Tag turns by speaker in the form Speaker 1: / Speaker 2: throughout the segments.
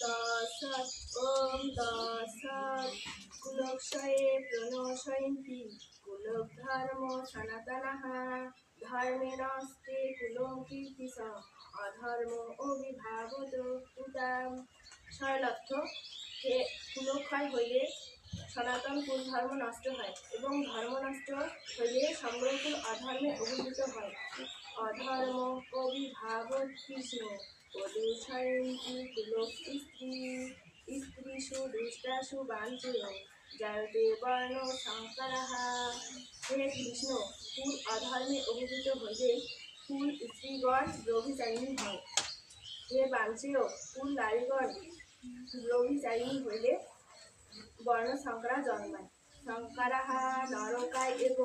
Speaker 1: তৎসৎ ওম তৎসৎ কুলক্ষয়ে প্রণশয়ন্তি কুলক ধর্ম সনাতনः ধর্মেণস্তে কুলং কীর্তিস অধর্ম অভিভাবত উদাম সরলার্থ কুলক্ষয় হইলে সনাতন কুল ধর্ম নষ্ট হয় এবং ধর্ম নষ্ট হইলে সম্পূর্ণ অধর্মে অভিভূত হয় অধর্ম অভিভাবক কৃষ্ণ প্রদূষয়ন্তি কুলক স্ত্রী স্ত্রীষু দুষ্টাসু বাঞ্চয় জয়তে বর্ণ সংকরः হে কৃষ্ণ কুল অধর্মে অভিভূত হইলে কুল স্ত্রীগণ রভিচারিণী হয়। হে বাঞ্চেয় কুল নারীগণ রভিচারিণী হইলে বর্ণ সংকরা জন্মায়। সংকরাः নরকায় এব।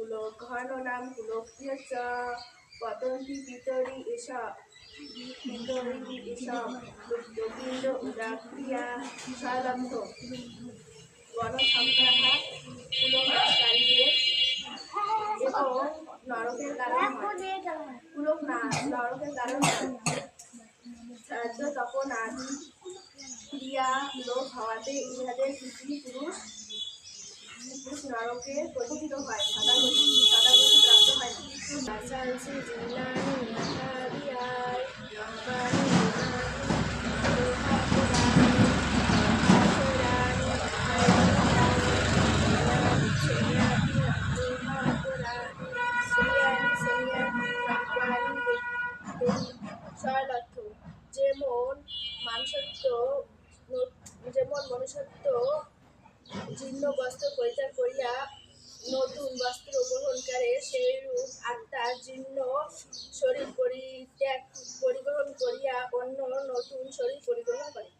Speaker 1: কুলঘন নাম কুলপ্রিয় চ পিতরি এষ পিতরি এষ লুপ্তপিণ্ড উদাক্রিয়া সংকরাः এবং নরকের কারণ কুলক না, নরকের কারণ হয়। তপন আদি ক্রিয়া লোক হওয়াতে ইহাদের পৃথিবী পুরুষ পতিত হয় সদাগতি সদাগতি প্রাপ্ত হয় আচার্যে জিনানি নাহারিয়ায় রঙ্গানি সরলার্থ যেমন মানুষত্ব যেমন মনুষ্যত্ব জীর্ণ বস্ত্র পরিত্যাগ করিয়া নতুন বস্ত্র গ্রহণকারে সেই রূপ আত্মা জীর্ণ শরীর পরিত্যাগ পরিগ্রহণ করিয়া অন্য নতুন শরীর পরিগ্রহণ করে।